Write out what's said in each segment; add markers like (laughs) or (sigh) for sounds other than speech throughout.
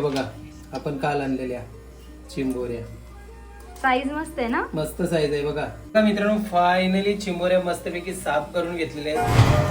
बघा आपण काल आणलेल्या चिंबोऱ्या. साईज मस्त आहे ना? मस्त साईज आहे बघा. मित्रांनो फायनली चिंबोऱ्या मस्तपैकी साफ करून घेतलेल्या आहेत.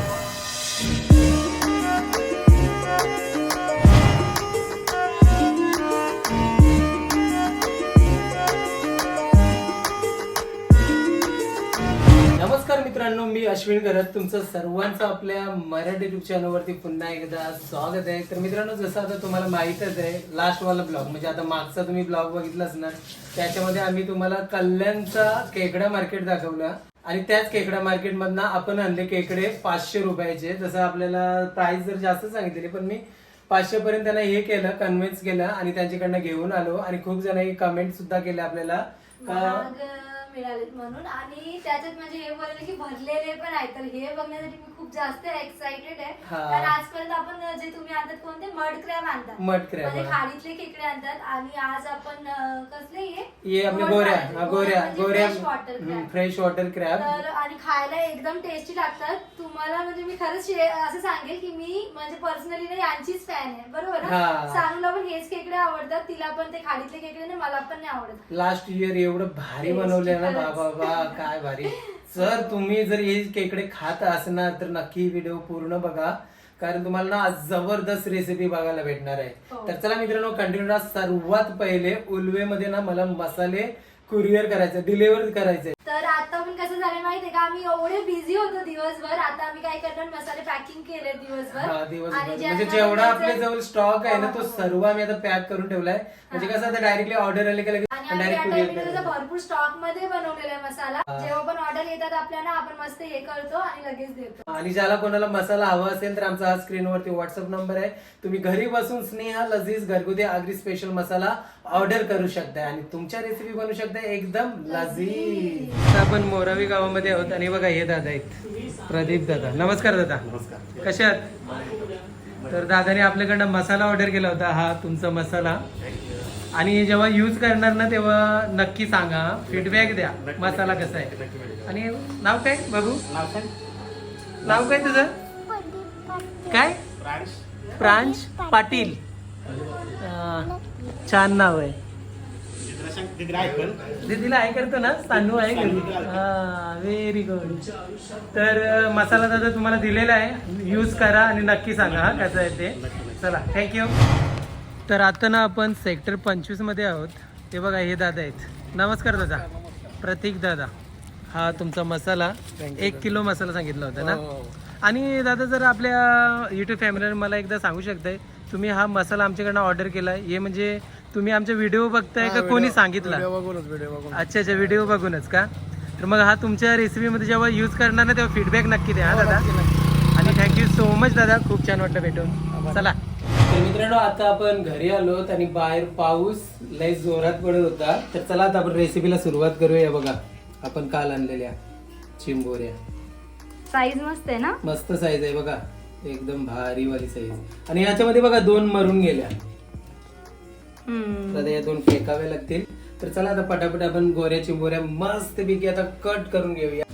मित्रांनो मी अश्विन करत तुमचं सर्वांचं आपल्या मराठी युट्यूब चॅनलवरती पुन्हा एकदा स्वागत आहे. तर मित्रांनो जसं आता तुम्हाला माहीतच आहे लास्ट वाला ब्लॉग म्हणजे आता मागचा तुम्ही ब्लॉग बघितलाच ना त्याच्यामध्ये आम्ही तुम्हाला कल्याणचा केकडा मार्केट दाखवला. आणि त्याच केकडा मार्केटमधनं आपण आणले केकडे पाचशे रुपयाचे. जसं आपल्याला प्राइस जर जास्त सांगितली पण मी पाचशे पर्यंत त्यांना हे केलं कन्व्हिन्स केलं आणि त्यांच्याकडनं घेऊन आलो. आणि खूप जणांनी कमेंट सुद्धा केलं आपल्याला. मिळालेत म्हणून. आणि त्याच्यात म्हणजे हे बोलले की भरलेले पण आहेत. तर हे बघण्यासाठी मी खूप जास्त एक्साइटेड आहे. हा. कारण आजपर्यंत आपण जे तुम्ही आणतात कोणते? मड क्रॅब आणतात. मड क्रॅब, म्हणजे हा. खाडीतले खेकडे आणतात. आणि आज आपण अं, कसले हे? आपले गोऱ्या. गोऱ्या. गोऱ्या. फ्रेश वॉटर क्रॅब तर आणि खायला एकदम टेस्टी लागतात. तुम्हाला म्हणजे मी खरंच शे- असं सांगेल की मी म्हणजे पर्सनली ना यांचीच फॅन आहे. बरोबर ना? हा. सानूला पण हेच खेकडे आवडतात. तिला पण ते खाडीतले खेकडे ना मला पण नाही आवडत. लास्ट इयर एवढं भारी Tasty बनवले ना काय भारी. जर तुम्ही जर हे केकडे खात असणार तर नक्की व्हिडिओ पूर्ण बघा. कारण तुम्हाला ना जबरदस्त रेसिपी बघायला भेटणार आहे. हो. तर चला मित्रांनो कंटिन्यू सर्वात पहिले उलवेमध्ये ना मला मसाले कुरिअर करायचे डिलिव्हर करायचे. तर माहितीये का आम्ही एवढे बिझी होतो दिवसभर. आता आम्ही काय करणार? मसाले पॅकिंग केले दिवसभर. म्हणजे जेवढा आपल्या जवळ स्टॉक आहे ना तो हो. सर्व आम्ही आता पॅक करून ठेवलाय. म्हणजे कसं आता डायरेक्टली ऑर्डर आली का आणि आम्ही डायरेक्ट आता कुरिअर इकडे करायचं भरपूर स्टॉकमध्ये बनवलेला आहे मसाला. हा. जेव्हा पण ऑर्डर येतात आपल्याला आपण मस्त हे करतो आणि लगेच देतो. आणि ज्याला कोणाला मसाला हवा असेल तर आमचा हा स्क्रीनवरती व्हॉट्सअप नंबर आहे. तुम्ही घरी बसून स्नेहा लजीज घरगुती आगरी स्पेशल मसाला ऑर्डर करू शकता आणि तुमच्या रेसिपी बनवू शकता एकदम लजीज. आता आपण मोरावी गावामध्ये आहोत आणि बघा हे दादा आहेत. प्रदीप दादा. नमस्कार दादा. नमस्कार. कसे आहात? तर दादाने आपल्याकडनं मसाला ऑर्डर केला होता. हा तुमचा मसाला. आणि जेव्हा यूज करणार ना तेव्हा नक्की सांगा. फीडबॅक द्या. मसाला कसा आहे. आणि नाव काय बघू नाव काय? तुझं? काय? प्रांश. पाटील. छान नाव आहे. दीदीला आहे करतो ना सानू आहे. हा व्हेरी गुड तर मसाला दादा तुम्हाला दिलेला आहे. यूज करा आणि नक्की सांगा हा कसं आहे ते. चला थँक्यू तर आता ना आपण सेक्टर पंचवीसमध्ये आहोत. ते बघा हे दादा आहेत. नमस्कार दादा. प्रतीक दादा. हा तुमचा मसाला एक किलो मसाला सांगितला होता ना? आणि दादा जर आपल्या युट्यूब फॅमिलीने मला एकदा सांगू शकताय तुम्ही हा मसाला आमच्याकडनं ऑर्डर केलाय. हे म्हणजे तुम्ही आमचे व्हिडिओ बघताय का? कोणी सांगितला? बघूनच व्हिडिओ बघून अच्छा अच्छा व्हिडिओ बघूनच का? तर मग हा तुमच्या रेसिपीमध्ये जेव्हा यूज करणार ना तेव्हा फीडबॅक नक्की द्या हा दादा? आणि थँक्यू सो मच दादा. खूप छान वाटलं भेटून. चला. तर मित्रांनो आता आपण घरी आलोत आणि बाहेर पाऊस लय जोरात पडत होता. तर चला आता आपण रेसिपीला सुरुवात करूया. बघा आपण काल आणलेल्या चिंबोऱ्या. साईज मस्त आहे ना? मस्त साईज आहे बघा. एकदम भारी वाली साईज आणि याच्यामध्ये बघा दोन मरून गेल्या. आता या दोन फेकाव्या लागतील. तर चला आता पटापट आपण गोऱ्या चिंबोऱ्या मस्त पैकी आता कट करून घेऊया.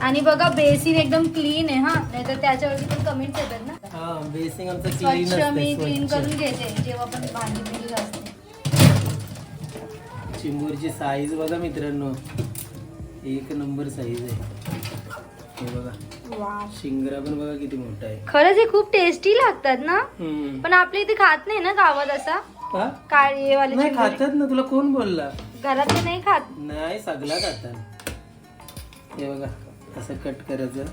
आणि बघा बेसिन एकदम क्लीन आहे हा. नाहीतर त्याच्यावरती पण कमेंट्स येतात ना. हा बेसिंग आमचं स्वच्छ मी क्लीन करून. घेते जेव्हा पण भांडी बिंडी असते चिंबोरची साईज बघा मित्रांनो. एक नंबर साईज आहे. हे बघा. शिंगरा पण बघा किती मोठा आहे. खरंच हे खूप टेस्टी लागतात ना? हम्म. पण आपल्या इथे खात नाही ना गावात असा? हा? काळी वाले नाही चिंबोरी. खातात ना तुला कोण बोलला? घरातले नाही खात? नाही सगळा खातात. हे बघा असं कट करायचं.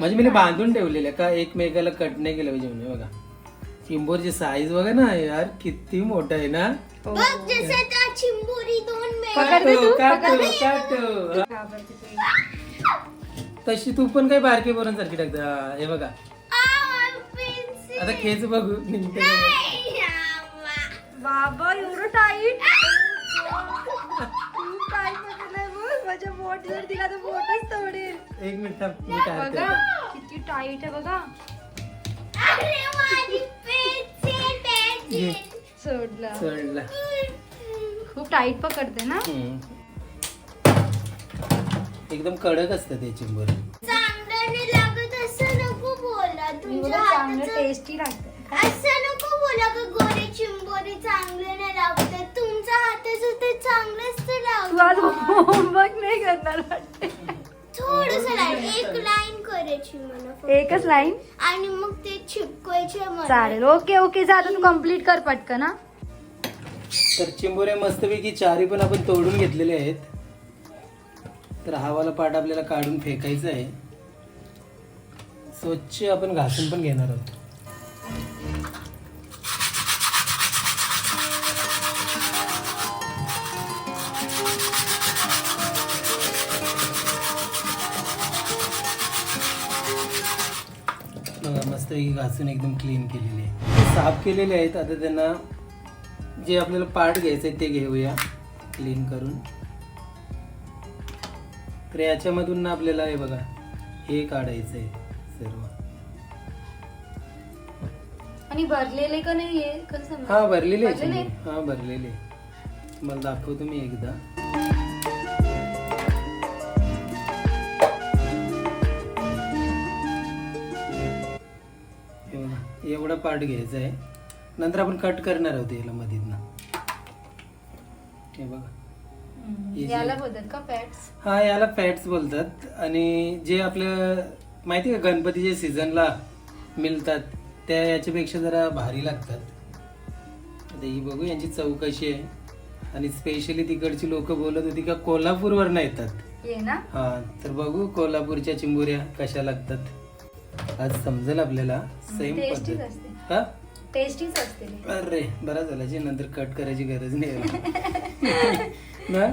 म्हणजे मी बांधून ठेवलेलं का एकमेकाला कट नाही केलं पाहिजे म्हणजे बघा. चिंबोरची साईज बघा ना यार किती मोठा आहे ना? पकडते तू? तशी तू पण काय बारके पोरण सारखी टाकते. हा, हे बघा. आता खेच बघू. निघते. बाबा एवढं टाईट बघ? माझ्या बोट जर दिला तर बोटच तोडेल. एक मिनिट थांब, मी काढते. बघा. किती टाईट आहे बघा. सोडला. चढला खूप टाईट पकडते ना? हम्म. एकदम कडक असतं ते चिंबर चांगलं नाही नको चांगलं टेस्टी लागतं. असं नको नाही हाताचं ते चांगलंच ते होमवर्क नाही एक लाईन एकच लाईन आणि मग ते चिपकायचे चालेल ओके ओके झालं तू कंप्लीट कर पटकन तर चिंबोरे मस्तपैकी चारी पण आपण तोडून घेतलेले आहेत. तर हावाला पार्ट आपल्याला काढून फेकायचा आहे. स्वच्छ आपण घासून पण घेणार आहोत. बघा मस्तपैकी घासून एकदम क्लीन केलेली आहे. साफ केलेले आहेत. आता त्यांना जे आपल्याला पार्ट घ्यायचे आहे ते घेऊया. क्लीन करून. तर याच्यामधून ना आपल्याला हे बघा हे काढायचं आहे सर्व. आणि भरलेले का नाही हे? हा भरलेले. हा भरलेले आहे. तुम्हाला दाखवतो मी एकदा. एवढा पार्ट घ्यायचा आहे नंतर आपण कट करणार आहोत याला मधीतनं हे बघा. हे याला बोलतात का फॅट्स हा याला फॅट्स बोलतात. आणि जे आपलं माहिती का गणपतीच्या सीझनला मिळतात त्या याच्यापेक्षा जरा भारी लागतात. आता ही बघू यांची चव कशी आहे. आणि स्पेशली तिकडची लोक बोलत होती का कोल्हापूरवरनं येतात. ये ना. हा तर बघू कोल्हापूरच्या चिंबोऱ्या कशा लागतात. आज समजेल आपल्याला सेम पद्धत. असते. हा? टेस्टीच असते ते. अरे बरा झाला जे नंतर कट करायची गरज नाही. (laughs) ना?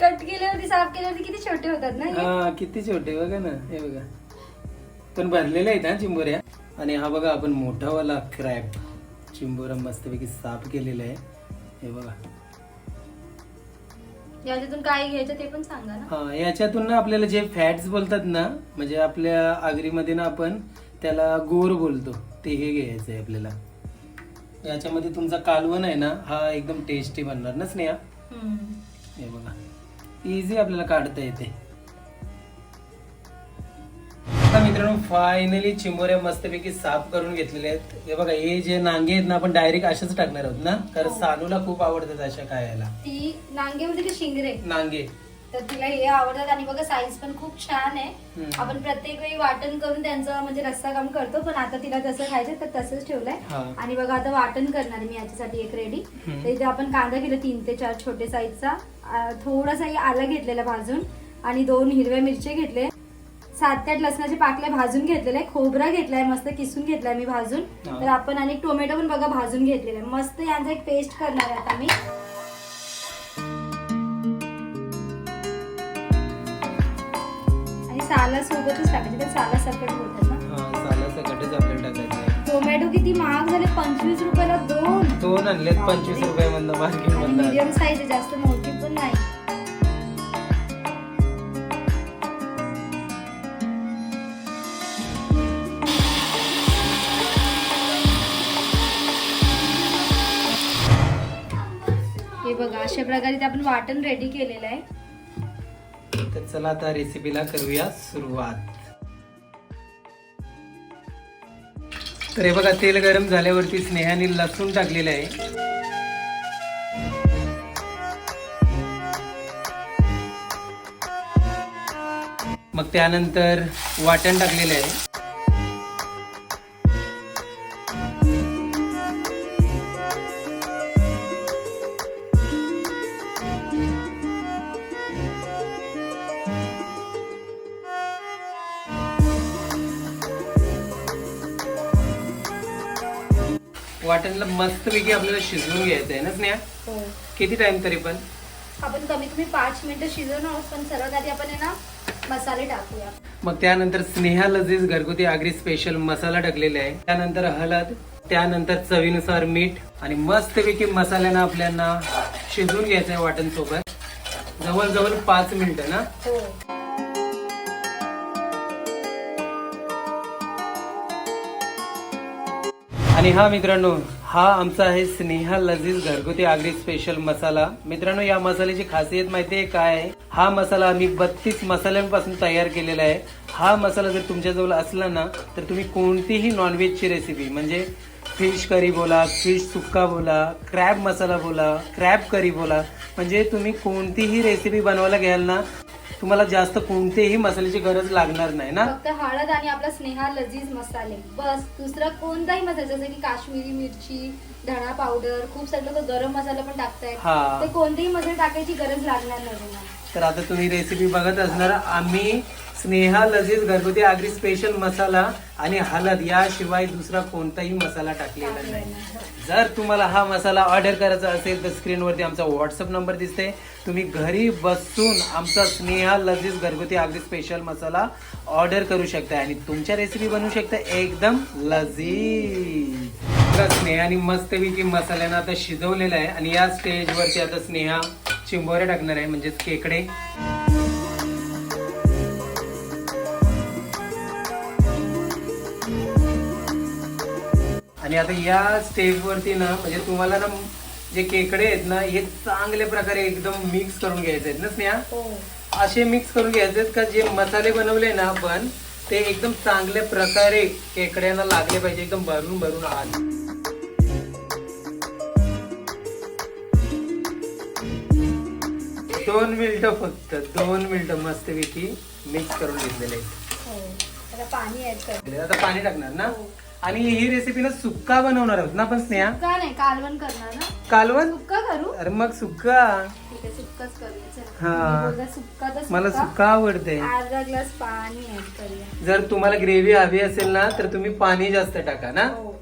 कट केल्यावरती साफ केल्यावरती किती छोटे होतात ना हे? हा किती छोटे बघा ना हे बघा. पण भरलेले आहेत हा चिंबोऱ्या. आणि हा बघा आपण मोठावाला क्रॅप चिंबोरा मस्तपैकी साफ केलेला आहे. हे बघा. याच्यातून काय घ्यायचं ते पण सांगा ना. हा याच्यातून ना आपल्याला जे फॅट्स बोलतात ना म्हणजे आपल्या आगरीमध्ये ना आपण त्याला गोर बोलतो. ते हे घ्यायचं आहे आपल्याला. याच्यामध्ये तुमचा कालवण आहे ना हा एकदम टेस्टी बनणार ना स्नेहा? हम्म. हे बघा. इझी आपल्याला काढता येते. आता मित्रांनो फायनली चिंबोऱ्या मस्तपैकी साफ करून घेतलेले आहेत. हे बघा हे जे नांगे आहेत ना आपण डायरेक्ट अशाच टाकणार आहोत ना? कारण सानूला खूप आवडतात अशा खायला. ती नांगे म्हणजे शिंगरे. नांगे. तर तिला हे आवडतात. आणि बघा साईज पण खूप छान आहे. हम्म. आपण प्रत्येक वेळी वाटण करून त्यांचं म्हणजे रस्सा काम करतो पण आता तिला तसं खायचं तर तसंच ठेवलंय. आणि बघा आता वाटण करणार मी याच्यासाठी एक रेडी हम्म. तर इथे आपण कांदा केला तीन ते चार छोटे साईजचा आ, थोडासा आलं घेतलेला भाजून आणि दोन हिरव्या मिरच्या घेतले. सात ते आठ लसणाचे पाकल्या भाजून घेतलेले. खोबरा घेतलाय मस्त किसून घेतलाय मी भाजून. हा. तर आपण आणि टोमॅटो पण बघा भाजून घेतलेला. आहे मस्त यांचा एक पेस्ट करणार आहे आता मी. आणि साला सोबतच टाकायचे तर साला सकट बोलतात ना. हा आपल्याला टाकायचं टोमॅटो किती महाग झाले पंचवीस रुपयाला दोन. दोन आणलेत पंचवीस रुपयामधनं मार्केट मीडियम साईज आहे जास्त मोठी पण नाही. हे बघा अशा प्रकारे ते आपण वाटण रेडी केलेलं आहे. चला आता रेसिपीला करूया सुरुवात. तर हे बघा तेल गरम झाल्यावरती स्नेहाने लसूण टाकलेलं आहे. मग त्यानंतर वाटण टाकलेलं आहे. वाटणला मस्तपैकी आपल्याला शिजवून घ्यायचं आहे ना स्नेहा? हो. किती टाइम तरी पण? आपण कमी कमी पाच मिनिटं आहोत पण सर्वात आधी आपण आहे ना मसाले टाकूया. मग त्यानंतर स्नेहा लजीज घरगुती आगरी स्पेशल मसाला टाकलेला आहे. त्यानंतर हळद त्यानंतर चवीनुसार मीठ आणि मस्तपैकी मसाल्यानं आपल्याला शिजवून घ्यायचं आहे वाटण सोबत जवळजवळ पाच मिनिटं ना? हो. आणि हा मित्रांनो हा आमचा आहे स्नेहा लजीज घरगुती आगरी स्पेशल मसाला. मित्रांनो या मसाल्याची खासियत माहिती आहे काय? आहे हा मसाला आम्ही बत्तीस मसाल्यांपासून तयार केलेला आहे. हा मसाला जर तुमच्याजवळ असला ना तर तुम्ही कोणतीही नॉनव्हेजची रेसिपी म्हणजे फिश करी बोला फिश सुक्का बोला क्रॅब मसाला बोला क्रॅब करी बोला म्हणजे तुम्ही कोणतीही रेसिपी बनवायला घ्याल ना तुम्हाला जास्त कोणतेही मसाल्याची गरज लागणार नाही ना फक्त हळद आणि आपला स्नेहा लजीज मसाले बस दुसरा कोणताही मसाला जसं की काश्मीरी मिरची धणा पावडर खूप सारे लोक गरम मसाला पण टाकतायत हा. ते कोणतेही मसाले टाकायची गरज लागणार नाही तुम्हाला. तर आता तुम्ही रेसिपी बघत असणार आम्ही स्नेहा लजीज घरगुती आगरी स्पेशल मसाला आणि हळद याशिवाय दुसरा कोणताही मसाला टाकलेला नाही. जर तुम्हाला हा मसाला ऑर्डर करायचा असेल तर स्क्रीनवरती आमचा व्हॉट्सअप नंबर दिसते तुम्ही घरी बसून आमचा स्नेहा लजीज घरगुती आगरी स्पेशल मसाला ऑर्डर करू शकता आणि तुमच्या रेसिपी बनवू शकता एकदम लजीज. तर स्नेहाने मस्तपैकी मसाल्यानं आता शिजवलेला आहे आणि या स्टेजवरती आता स्नेहा चिंबोरे टाकणार आहे म्हणजेच केकडे. आणि आता या स्टेजवरती ना म्हणजे तुम्हाला ना जे केकडे आहेत ना हे चांगल्या प्रकारे एकदम मिक्स करून घ्यायचे आहेत ना स्नेहा? हो. असे मिक्स करून घ्यायचे का? जे मसाले बनवले ना आपण ते एकदम चांगल्या प्रकारे केकड्यांना लागले पाहिजे एकदम भरून भरून आत. दोन मिनिटं फक्त दोन मिनिटं मस्तपैकी मिक्स करून घेतलेले आहेत. हो आता पाणी कर. पाणी टाकणार ना? आणि ही रेसिपी ना सुक्का बनवणार आहोत ना आपण स्नेहा? कालवण करणार ना. कालवण? सुक्का करू? अरे मग सुक्का. सुक्काच चल हा. मी बोलला सुक्का. तर मला सुक्का. सुक्का आवडते. अर्धा ग्लास पाणी ऍड करूया. जर तुम्हाला ग्रेव्ही हवी असेल ना तर तुम्ही पाणी जास्त टाका ना. हो.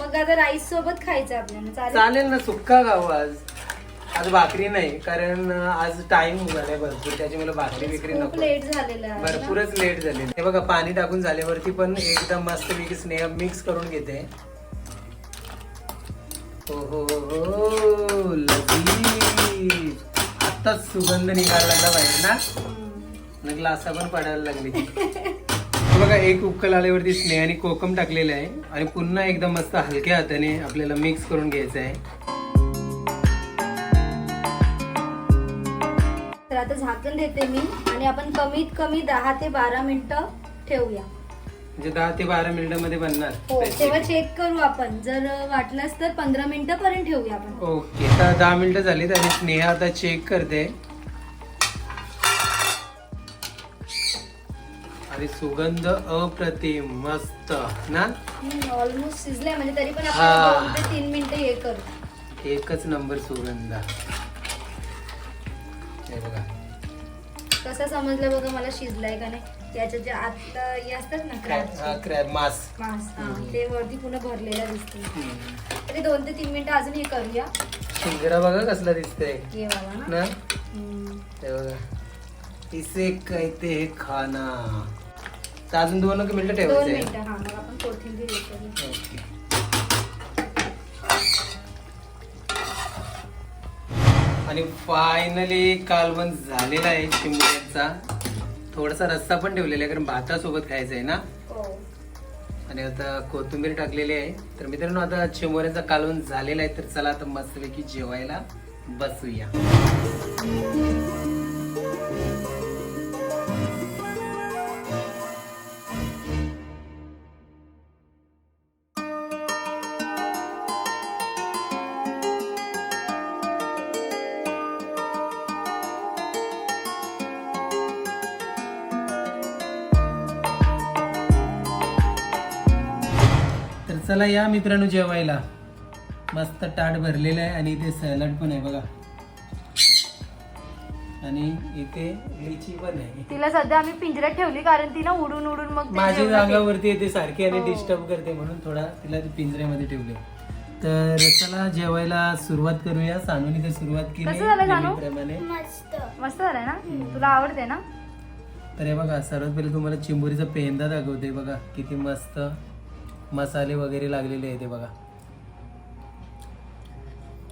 मग आता राईस सोबत खायचं आपल्याला. चालेल? चालेल ना सुक्का खाऊ आज. आज भाकरी नाही कारण अं, आज टाइम झालाय भरपूर त्याच्यामुळे भाकरी बिकरी खूप नको. लेट झालेलं आहे ना. भरपूरच लेट झाले हे बघा पाणी टाकून झाल्यावरती पण एकदम मस्त पैकी स्नेह मिक्स करून घेते. हो हो हो लजीज आताच सुगंध निघाला पाहिजे बाहेर ना मग ग्लासा पण पडायला लागली. बघा एक उकल आल्यावरती स्नेहाने कोकम टाकलेलं आहे. आणि पुन्हा एकदम मस्त हलक्या हाताने आपल्याला मिक्स करून घ्यायचं आहे. तर आता झाकण देते मी. आणि आपण कमीत कमी दहा ते बारा मिनिटं ठेवूया. म्हणजे दहा ते बारा मिनिटांमध्ये बनणार. हो तेव्हा चेक करू आपण. जर वाटलंच तर पंधरा मिनिटं पर्यंत ठेवूया आपण. ओके तर दहा मिनिटं झालीत आणि स्नेहा आता चेक करते. आणि सुगंध अप्रतिम मस्त ना? ऑलमोस्ट शिजलाय म्हणजे तरी पण. आपण दोन ते तीन मिनिटं हे करू. एकच नंबर सुगंध. हे बघा. कसं समजलं बघा मला शिजलाय का नाही? याच्यात जे आत हे असतात ना क्रॅब मास. मांस हा. ते वरती पुन्हा भरलेलं दिसते तरी दोन ते तीन मिनिटं अजून हे करूया. शिंगरा बघा कसला दिसतंय. ये बाबा ना. ना? हम्म. बघा. इसे कहते हैं खाना. तर अजून दोन मिनिटं दोन ठेवायचं. मिनिटं हा मग आपण कोथिंबीर हे करू ओके. आणि फायनली कालवण झालेला आहे चिंबुऱ्यांचा थोडासा रस्सा पण ठेवलेला आहे कारण भातासोबत खायचा आहे ना. हो. आणि आता कोथिंबीर टाकलेली आहे. तर मित्रांनो आता चिंबोऱ्यांचा कालवण झालेला आहे तर चला आता मस्तपैकी जेवायला बसूया. चला या मित्रांनो जेवायला. मस्त ताट भरलेलं आहे आणि इथे सॅलड पण आहे बघा. आणि इथे लिची पण आहे. तिला सध्या आम्ही पिंजऱ्यात ठेवली कारण ती ना उडून उडून मग ते माझी जेवणात अंगावरती येते सारखी आणि हो. डिस्टर्ब करते म्हणून थोडा तिला ते पिंजऱ्यामध्ये ठेवले तर चला जेवायला सुरुवात करूया. सानूने तर सुरुवात केली कसं झालं सानू? नेहमीप्रमाणे. मस्त. मस्त झालंय ना? तुला आवडते ना? तर हे बघा सर्वात पहिले तुम्हाला चिंबोरीचा पेंदा दाखवते बघा किती मस्त. मसाले वगैरे लागलेले आहे ते बघा.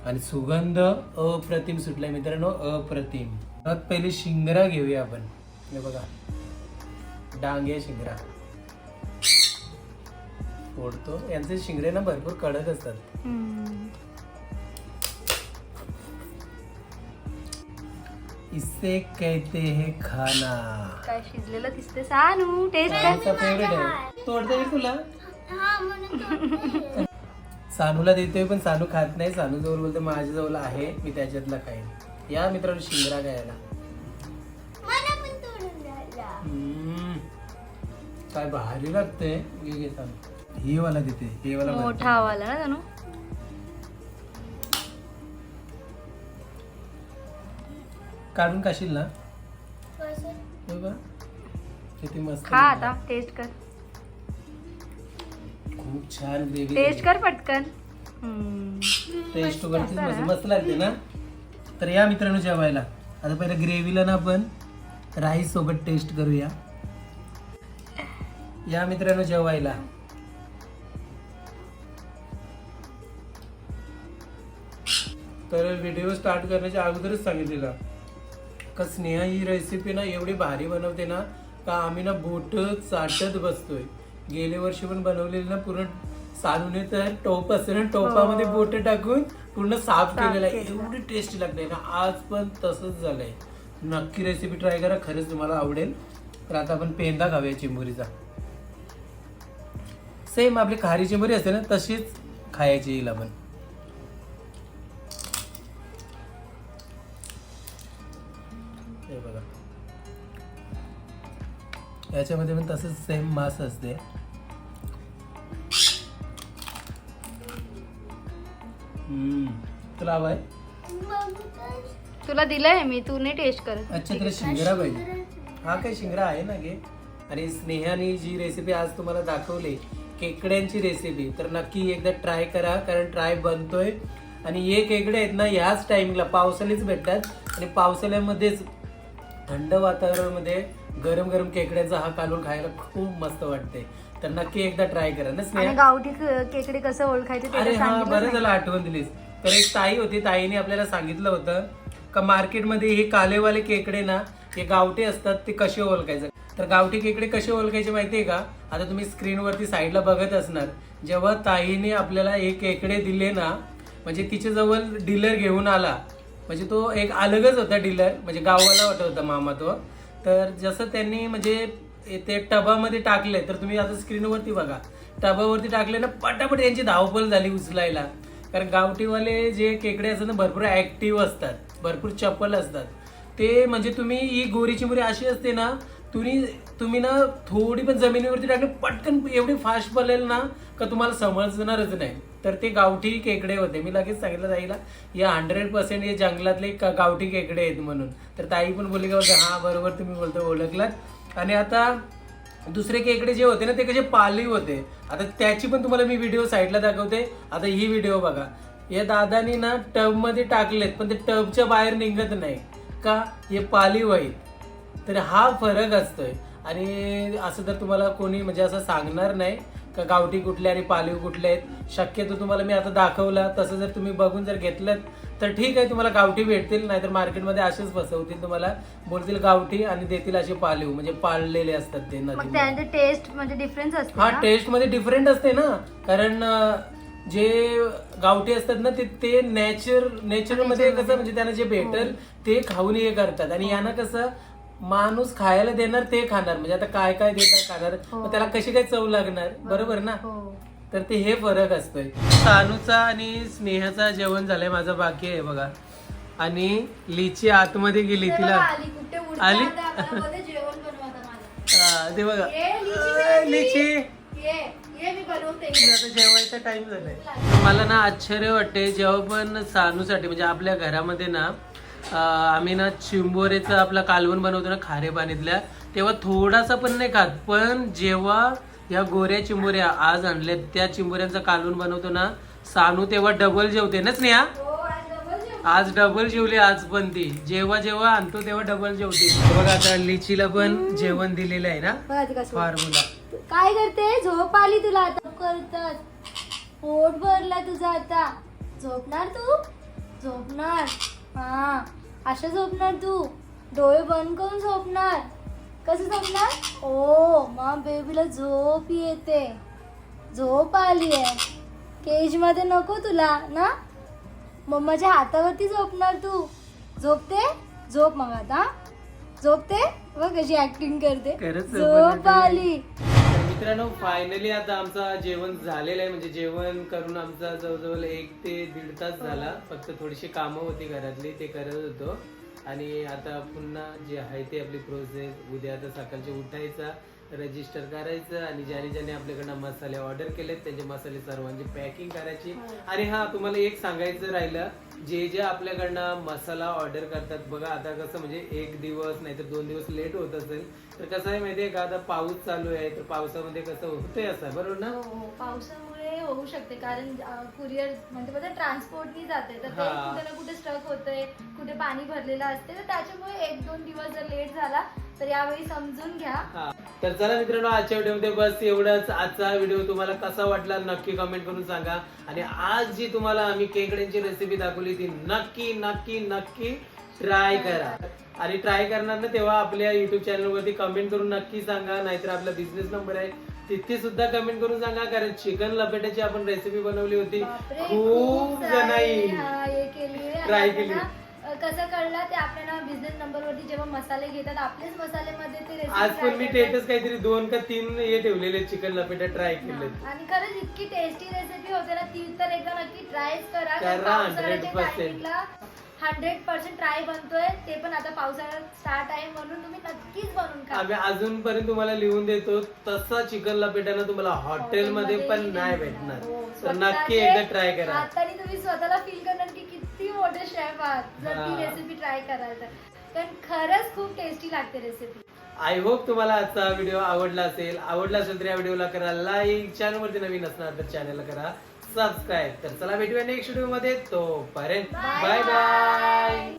आणि सुगंध अप्रतिम सुटलाय मित्रांनो अप्रतिम. पहिले शिंगरा घेऊया आपण. हे बघा. डांग्या शिंगरा. फोडतो. यांचे शिंगरे ना भरपूर कडक असतात. इसे कहते हैं खाना. काय शिजलेलं दिसते सानू. टेस्ट तोडता येईल तुला. सानूला देतोय पण सानू खात नाही. सानू जवळ बोलते माझ्या जवळ आहे मी त्याच्यातला खाईन या मित्रांनो शिंगरा खायला. काय भारी लागते हे वाला देते हे वाला मोठा वाला ना सानू काढून काशील ना? किती मस्त खा आता टेस्ट कर. खूप छान ग्रेव्ही टेस्ट कर पटकन. टेस्ट वगैरे मस्त? मस्त लागते ना? तर या मित्रांनो जेवायला. आता पहिलं ग्रेव्हीला ना आपण राईस सोबत टेस्ट करूया. या मित्रांनो जेवायला. तर व्हिडिओ स्टार्ट करण्याच्या अगोदरच सांगितलेलं. का स्नेहा ही रेसिपी ना एवढी भारी बनवते ना का आम्ही ना बोट चाटत बसतोय. गेल्या वर्षी पण बनवलेली ना पूर्ण सानूने तर टोप असते ना टोपामध्ये बोट टाकून पूर्ण साफ केलेलं आहे. एवढी टेस्टी लागते ना. आज पण तसंच झालंय. नक्की रेसिपी ट्राय करा. खरंच तुम्हाला आवडेल. तर आता आपण पेंदा खाऊया चिंबोरीचा. सेम आपली खारी चिंबोरी असते ना तशीच खायची येईल आपण. याच्यामध्ये पण तसंच सेम मास असते. हम्म. तुला हवा आहे? तुला दिलंय मी तू नाही टेस्ट कर अच्छा तुला शिंगरा पाहिजे. हा काय शिंगरा आहे ना गे? आणि स्नेहाने जी रेसिपी आज तुम्हाला दाखवली केकड्यांची रेसिपी तर नक्की एकदा ट्राय करा कारण ट्राय बनतोय. आणि हे केकडे आहेत ना ह्याच टाइमला पावसाळीच भेटतात. आणि पावसाळ्यामध्येच थंड वातावरणामध्ये गरम गरम केकड्यांचा हा कालवून खायला खूप मस्त वाटते. तर नक्की एकदा ट्राय करा. ना आणि स्नेहा गावठी क- केकडी कसं ओळखायचं ते अरे हा सांगितलंच बरं नाही. झालं आठवण दिलीस. तर एक ताई होती ताईने आपल्याला सांगितलं होतं का मार्केटमध्ये हे कालेवाले केकडे ना हे गावठी असतात ते कसे ओळखायचं? तर गावठी केकडे कसे ओळखायचे माहितीये का? आता तुम्ही स्क्रीनवरती साईडला बघत असणार. जेव्हा ताईने आपल्याला हे केकडे दिले ना म्हणजे तिच्या जवळ डीलर घेऊन आला. म्हणजे तो एक अलगच होता डीलर म्हणजे गावाला वाटत होता मामा तो. तर जसं त्यांनी म्हणजे ते टबामध्ये टाकले तर तुम्ही आता स्क्रीनवरती बघा. टबावरती टाकले ना पटापट यांची धावपळ झाली उचलायला. कारण गावठीवाले जे केकडे असतात ना भरपूर ऍक्टिव्ह असतात भरपूर चप्पल असतात. ते म्हणजे तुम्ही ही गोरीची मुरी अशी असते ना तुम्ही तुम्ही ना थोडी पण जमिनीवरती टाकली पटकन एवढी फास्ट बलेल ना का तुम्हाला समजणारच नाही. तर ते गावठी केकडे होते. मी लगेच सांगितलं ताईला या हंड्रेड पर्सेंट हे जंगलातले का- गावठी केकडे आहेत म्हणून. तर ताई पण बोलली का हा बरोबर तुम्ही बोलतो ओळखलात. आणि आता दुसरे केकडे जे होते ना ते कसे पालीव होते. आता त्याची पण तुम्हाला मी व्हिडिओ साईडला दाखवते. आता ही व्हिडिओ बघा. या दादानी ना टबमध्ये टाकलेत पण ते टबच्या बाहेर निघत नाही. का? हे पालीव आहेत. तर हा फरक असतोय. आणि असं तर तुम्हाला कोणी म्हणजे असं सांगणार नाही का गावठी कुठले आणि पालीव कुठले आहेत. शक्यतो तुम्हाला मी आता दाखवला तसं जर तुम्ही बघून जर घेतलं तर ठीक आहे तुम्हाला गावठी भेटतील नाहीतर मार्केटमध्ये असेच फसवतील तुम्हाला. बोलतील गावठी आणि देतील असे पालीव म्हणजे पाळलेले असतात ते त्यानंतर टेस्ट म्हणजे डिफरन्स असते हा? टेस्टमध्ये डिफरंट असते ना. कारण जे गावठी असतात ना ते ते नॅचर नेचरमध्ये कसं म्हणजे त्यांना जे भेटल ते खाऊन हे करतात. आणि यांना कसं माणूस खायला देणार ते खाणार. म्हणजे आता काय काय देतात खाणार. मग त्याला कशी काय चव लागणार? बरोबर ना? हो. तर ते हे फरक असतोय. सानूचा आणि स्नेहाचा जेवण झालंय माझं बाकी आहे बघा. आणि लिची आतमध्ये गेली तिला. आली. हा, ते बघा. लिची जेवायचा टाइम झालाय. मला ना आश्चर्य वाटते जेव्हा पण सानूसाठी म्हणजे आपल्या घरामध्ये ना आम्ही ना चिंबोरेचा आपला कालवण बनवतो ना खारे पाणीतल्या. तेव्हा थोडासा पण नाही खात पण जेव्हा या गोऱ्या चिंबोऱ्या आज आणल्यात त्या चिंबोऱ्यांचा कालवण बनवतो ना सानू तेव्हा डबल जेवते ना स्नेहा? आज डबल जेवली आज पण ती. जेव्हा जेव्हा आणतो तेव्हा डबल जेवते. बघा आता लिचीला पण जेवण दिलेलं आहे ना फॉर्म्युला काय करते? झोप आली तुला आता. करतात पोट भरला तुझा आता. झोपणार तू? झोपणार. हा अशा झोपणार तू? डोळे बंद करून झोपणार. कसं झोपणार? ओ मा बेबीला झोप येते. झोप आली आहे. केजमध्ये नको तुला ना? मम्माच्या हातावरती झोपणार तू. झोपते? झोप मग आता झोपते? बघ कशी ऍक्टिंग करते. झोप आली. मित्रांनो फायनली आता आमचा जेवण झालेलं आहे. म्हणजे जेवण करून आमचा जवळजवळ एक ते दीड तास झाला. फक्त थोडीशी कामं होती घरातली ते करत होतो. आणि आता पुन्हा जे आहे ते आपली प्रोसेस उद्या आता सकाळचे उठायचा. रजिस्टर करायचं आणि ज्याने ज्याने आपल्याकडनं मसाले ऑर्डर केलेत त्यांचे मसाले सर्वांची पॅकिंग करायची. आणि हा तुम्हाला एक सांगायचं राहिलं जे जे आपल्याकडनं मसाला ऑर्डर करतात बघा आता कसं म्हणजे एक दिवस नाहीतर दोन दिवस लेट होत असेल तर कसं आहे माहितीये का आता पाऊस चालू आहे तर पावसामध्ये कसं होतंय असं बरोबर ना? हो हो. पावसामुळे होऊ शकते कारण कुरिअर म्हणजे बघा ट्रान्सपोर्टनी जाते तर ते हा. कुठे ना कुठे स्ट्रक होतंय कुठे पाणी भरलेलं असते तर त्याच्यामुळे एक दोन दिवस जर लेट झाला तर यावेळी समजून घ्या. तर चला मित्रांनो आजच्या व्हिडिओमध्ये बस एवढंच. आजचा व्हिडिओ तुम्हाला कसा वाटला नक्की कमेंट करून सांगा. आणि आज जी तुम्हाला आम्ही केकड्यांची रेसिपी दाखवली ती नक्की नक्की नक्की ट्राय करा. आणि ट्राय करणार ना तेव्हा आपल्या युट्यूब चॅनल वरती कमेंट करून नक्की सांगा नाहीतर आपला बिझनेस नंबर आहे. तिथे सुद्धा कमेंट करून सांगा कारण चिकन लपेट्याची आपण रेसिपी बनवली होती. खूप जणांनी Try केली. कसं कळलं? ते आपल्याला बिझनेस नंबर वरती जेव्हा मसाले घेतात आपलेच मसाल्यामध्ये ते recipe आज पण try मी करतात. काहीतरी दोन का तीन हे ठेवलेले चिकन लपेट्या ट्राय केले आणि खरंच इतकी टेस्टी रेसिपी होते ना ती तर एकदा नक्की ट्राय करा. करा, 100%. हंड्रेड पर्सेंट ट्राय बनतोय ते पण आता पावसाळ्यात स्टार्ट आहे म्हणून तुम्ही नक्कीच बनवून खा. आम्ही अजूनपर्यंत तुम्हाला लिहून देतो तसा चिकन लपेटाना तुम्हाला हॉटेलमध्ये पण नाही भेटणार. हो, तर नक्की एकदा ट्राय करा. हाताने तुम्ही स्वतःला फील करणार मोठे शेफ आहात. जर ती हा. रेसिपी ट्राय कराल तर. कारण खरंच खूप टेस्टी लागते रेसिपी आय होप तुम्हाला आजचा व्हिडिओ आवडला असेल. आवडला असेल तर या व्हिडिओला करा लाईक चॅनल वरती नवीन असणार तर चॅनलला करा सबस्क्राईब तर चला भेटूया नेक्स्ट व्हिडिओमध्ये. तोपर्यंत बाय बाय